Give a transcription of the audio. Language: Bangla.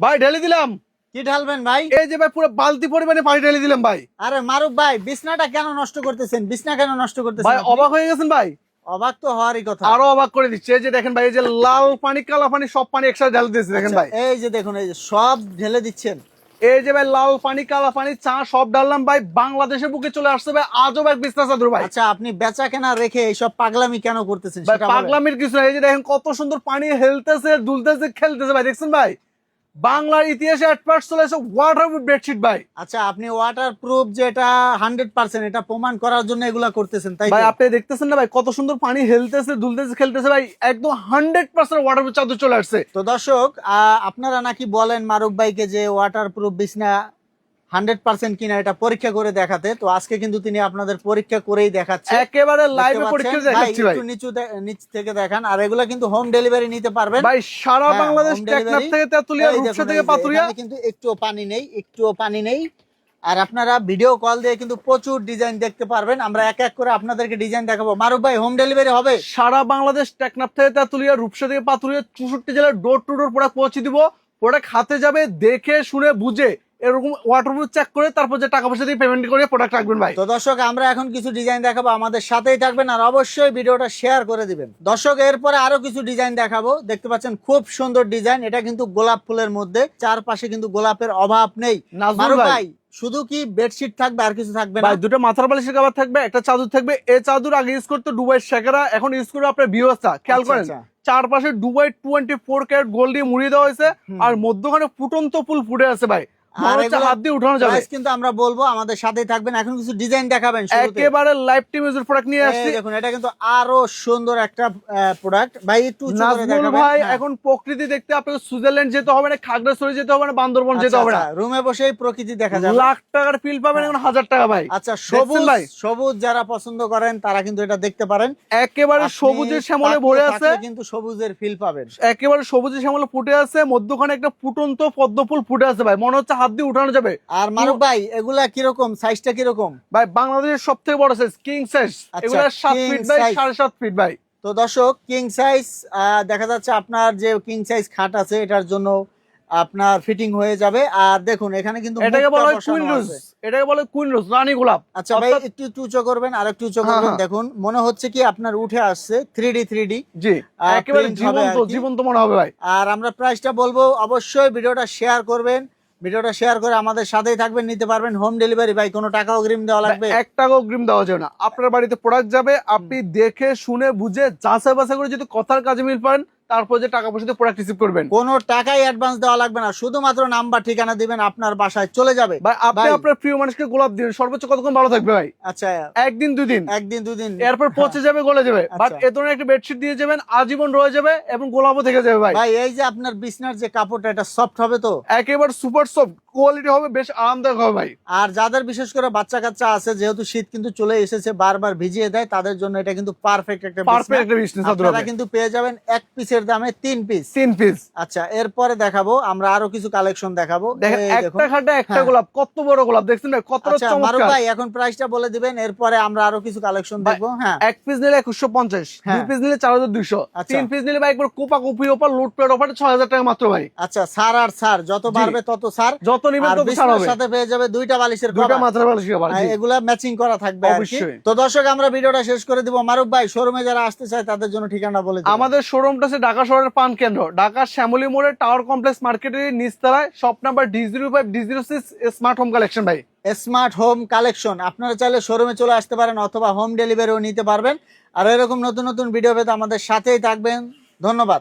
ভাই ঢেলে দিলাম। কি ঢালবেন ভাই? এই যে ভাই পুরো বালতি পরিমাণে পানি ঢেলে দিলাম ভাই। আরে মারুফ ভাই বিছনাটা কেন নষ্ট করতেছেন? বিছনা কেন নষ্ট করতেছেন ভাই অবাক হয়ে গেছেন ভাই? অবাক তো হওয়ারই কথা। আরও অবাক করে দিচ্ছে। এই যে দেখেন ভাই এই যে লাল পানি কালা পানি সব পানি একসাথে ঢেলে দিয়েছে দেখেন আচ্ছা, ভাই। এই যে দেখুন এই যে সব ঢেলে দিচ্ছেন। এই যে ভাই লাল পানি কালা পানি চা সব ডাললাম ভাই। বাংলাদেশের বুকে চলে আসছে ভাই আজও এক বিস্তার চাদর ভাই। আচ্ছা আপনি বেচা কেনা রেখে এইসব পাগলামি কেন করতেছেন ভাই পাগলামির কিছু না এই যে দেখেন কত সুন্দর পানি হেলতেছে দুলতেছে খেলতেছে ভাই দেখছেন ভাই? বাংলার ইতিহাসে এক চলে আসে বেডশিট ভাই। আচ্ছা আপনি ওয়াটার প্রুফ যেটা হান্ড্রেড পার্সেন্ট এটা প্রমাণ করার জন্য এগুলা করতেছেন তাই ভাই আপনি দেখতেছেন না ভাই কত সুন্দর পানি হেলতেছে দুলতেছে খেলতেছে ভাই একদম হান্ড্রেড পার্সেন্ট ওয়াটার চাদর চলে আসছে। তো দর্শক আহ, আপনারা নাকি বলেন মারুক ভাইকে যে ওয়াটার প্রুফ বিছনা হান্ড্রেড পার্সেন্ট কিনা এটা পরীক্ষা করে দেখাতে। তো আজকে কিন্তু তিনি আপনাদের পরীক্ষা করেই দেখাচ্ছে। একেবারে লাইভে পরীক্ষা দেখাচ্ছি ভাই। একটু নিচু নিচ থেকে দেখান। আর এগুলা কিন্তু হোম ডেলিভারি নিতে পারবেন। ভাই সারা হ্যাঁ, বাংলাদেশ টেকনাফ থেকে তেতুলিয়া রূপসা থেকে পাতুরিয়া কিন্তু একটুও পানি নেই একটুও পানি নেই। আর আপনারা ভিডিও কল দিয়ে কিন্তু প্রচুর ডিজাইন দেখতে পারবেন। আমরা এক এক করে আপনাদেরকে ডিজাইন দেখাবো। মারুফ ভাই হোম ডেলিভারি হবে? সারা বাংলাদেশ টেকনাফ থেকে তেতুলিয়া রূপসা থেকে পাতুরিয়া চৌষট্টি জেলার ডোর টু ডোর প্রোডাক্ট পৌঁছে দিব। প্রোডাক্ট হাতে যাবে দেখে শুনে বুঝে। এরকম ওয়াটারপ্রুফ চেক করে তারপর যে টাকা পয়সা দিয়ে পেমেন্ট করে প্রোডাক্ট রাখবেন ভাই। তো দর্শক আমরা এখন কিছু ডিজাইন দেখাবো আমাদের সাথেই থাকবেন আর অবশ্যই ভিডিওটা শেয়ার করে দিবেন। দর্শক এরপরে আরও কিছু ডিজাইন দেখাবো। দেখতে পাচ্ছেন খুব সুন্দর ডিজাইন এটা কিন্তু গোলাপ ফুলের মধ্যে চারপাশে কিন্তু গোলাপের অভাব নেই। ভাই। শুধু কি বেডশিট থাকবে আর কিছু থাকবে না? দুটো মাথার বালিশের কাবার থাকবে একটা চাদর থাকবে। এই চাদর আগে ইউজ করতে দুবাই শেখারা এখন ইউজ করবে আপনার বিওসা। খেয়াল আচ্ছা, করেন আচ্ছা। চারপাশে Dubai twenty four carat gold দিয়ে মুড়িয়ে দেওয়া হয়েছে। আর মধ্যখানে ফুটন্ত ফুল ফুটে আছে ভাই। আর হচ্ছে এগুলো হাত দিয়ে উঠানো যাবে। কিন্তু আমরা বলব আমাদের সাথেই থাকবেন। এখন কিছু ডিজাইন দেখাবেন একেবারে লাইফ টাইম ইউজের প্রোডাক্ট নিয়ে আসছি। দেখুন এটা কিন্তু আরও সুন্দর একটা প্রোডাক্ট ভাই একটু নাজমুল ভাই। এখন প্রকৃতি দেখতে আপনাকে সুইজারল্যান্ড যেতে হবে না খাগড়াছড়ি যেতে হবে না বান্দরবন যেতে আচ্ছা, হবে না। আচ্ছা, রুমে বসেই প্রকৃতি দেখা যাবে। লাখ টাকার ফিল পাবেন। এখন হাজার টাকা ভাই। আচ্ছা সবুজ ভাই? সবুজ যারা পছন্দ করেন তারা কিন্তু এটা দেখতে পারেন। একেবারে সবুজের শ্যামলে ভরে আছে। কিন্তু সবুজের ফিল পাবেন। একেবারে সবুজের শ্যামলে ফুটে আছে মধ্যখানে একটা ফুটন্ত পদ্ম ফুল ফুটে আছে ভাই। মনে হচ্ছে হাত দিয়ে উঠানো যাবে। আর মারুফ ভাই এগুলা কীরকম? সাইজটা কীরকম? ভাই বাংলাদেশের সব থেকে বড় সাইজ কিং সাইজ এগুলো সাত ফিট বাই সাড়ে সাত ফিট ভাই। তো দর্শক কিং সাইজ দেখা যাচ্ছে আপনার যে কিং সাইজ খাট আছে এটার জন্য আপনার ফিটিং হয়ে যাবে। আর দেখুন এখানে কিন্তু এটাকে বলা হয় কুইন রোজ এটাকে বলে কুইন রোজ রানী গোলাপ। আচ্ছা ভাই একটু একটু উঁচু করবেন আর একটু উঁচু হ্যাঁ, করবেন। হ্যাঁ। দেখুন মনে হচ্ছে কি আপনার উঠে আসছে থ্রি ডি থ্রি ডি জি একেবারে জীবন্ত জীবন্ত মনে হবে ভাই। আর আমরা প্রাইসটা বলব অবশ্যই ভিডিওটা শেয়ার করবেন। ভিডিওটা শেয়ার করে আমাদের সাথেই থাকবেন নিতে পারবেন হোম ডেলিভারি ভাই কোনো টাকা অগ্রিম দেওয়া লাগবে? এক টাকা অগ্রিম দেওয়া যাবে না। আপনার বাড়িতে প্রোডাক্ট যাবে আপনি দেখে শুনে বুঝে যাচাই বাছাই করে যদি কথার কাজে মিল পান তারপর যে টাকা পয়সা দিয়ে প্রোডাক্ট রিসিভ করবেন। কোনো টাকাই অ্যাডভান্স দেওয়া লাগবে না। শুধুমাত্র নাম্বার ঠিকানা দিবেন আপনার বাসায় চলে যাবে। ভাই আপনি আপনার প্রিয় মানুষকে গোলাপ দিবেন সর্বোচ্চ কতক্ষণ ভালো থাকবে ভাই? আচ্ছা। একদিন দুদিন। একদিন দুদিন। এরপর পচে যাবে গলে যাবে। বাট আচ্ছা। এ ধরনের একটা বেডশিট দিয়ে যাবেন আজীবন রয়ে যাবে এবং গোলাপও থেকে যাবে ভাই। ভাই এই যে আপনার বিছনার যে কাপড়টা এটা সফট হবে তো? একেবারে সুপার সফট কোয়ালিটি হবে বেশ আরামদায়ক হবে ভাই। আর যাদের বিশেষ করে বাচ্চা কাচ্চা আছে যেহেতু শীত কিন্তু চলে এসেছে বারবার ভিজিয়ে দেয় তাদের জন্য এটা কিন্তু পারফেক্ট একটা পারফেক্ট একটা বিজনেস আপনারা কিন্তু পেয়ে যাবেন এক পিসের দামে তিন পিস তিন পিস আচ্ছা এরপরে দেখাবো আমরা আরও কিছু কালেকশন দেখাবো। দেখেন। একটা খাটে একটা হ্যাঁ। গোলাপ কত বড় গোলাপ দেখছেন ভাই? কতটা আচ্ছা মারুফ চমৎকার। ভাই এখন প্রাইসটা বলে দিবেন এরপরে আমরা আরও কিছু কালেকশন দেখব হ্যাঁ। এক পিস নিলে একুশশো পঞ্চাশ হ্যাঁ। দুই পিস নিলে চার হাজার দুইশো। আচ্ছা। তিন পিস নিলে ভাই একবার কোপা কুপি ওপর লুট প্লেট অফার ছয় হাজার টাকা মাত্র ভাই। আচ্ছা সার আর সার যত। বাড়বে তত সার। যত নিবেন তত ছাড় হবে সাথে পেয়ে যাবে দুইটা বালিশের দুইটা মাথার বালিশ আবার এগুলা ম্যাচিং করা থাকবে অবশ্যই। তো দর্শক আমরা ভিডিওটা শেষ করে দিব। মারুফ ভাই শোরুমে যারা আসতে চায় তাদের জন্য ঠিকানা বলে আমাদের শোরুমটা আছে ঢাকা শহরের পান কেন্দ্র। ঢাকা শ্যামলী মোড়ে টাওয়ার কমপ্লেক্স মার্কেটের নিচতলায় shop number D zero five D zero six smart home collection ভাই। স্মার্ট হোম কালেকশন আপনারা চাইলে শোরুমে চলে আসতে পারেন অথবা হোম ডেলিভারিও নিতে পারবেন। আর এরকম নতুন নতুন ভিডিও পেতে আমাদের সাথেই থাকবেন। ধন্যবাদ।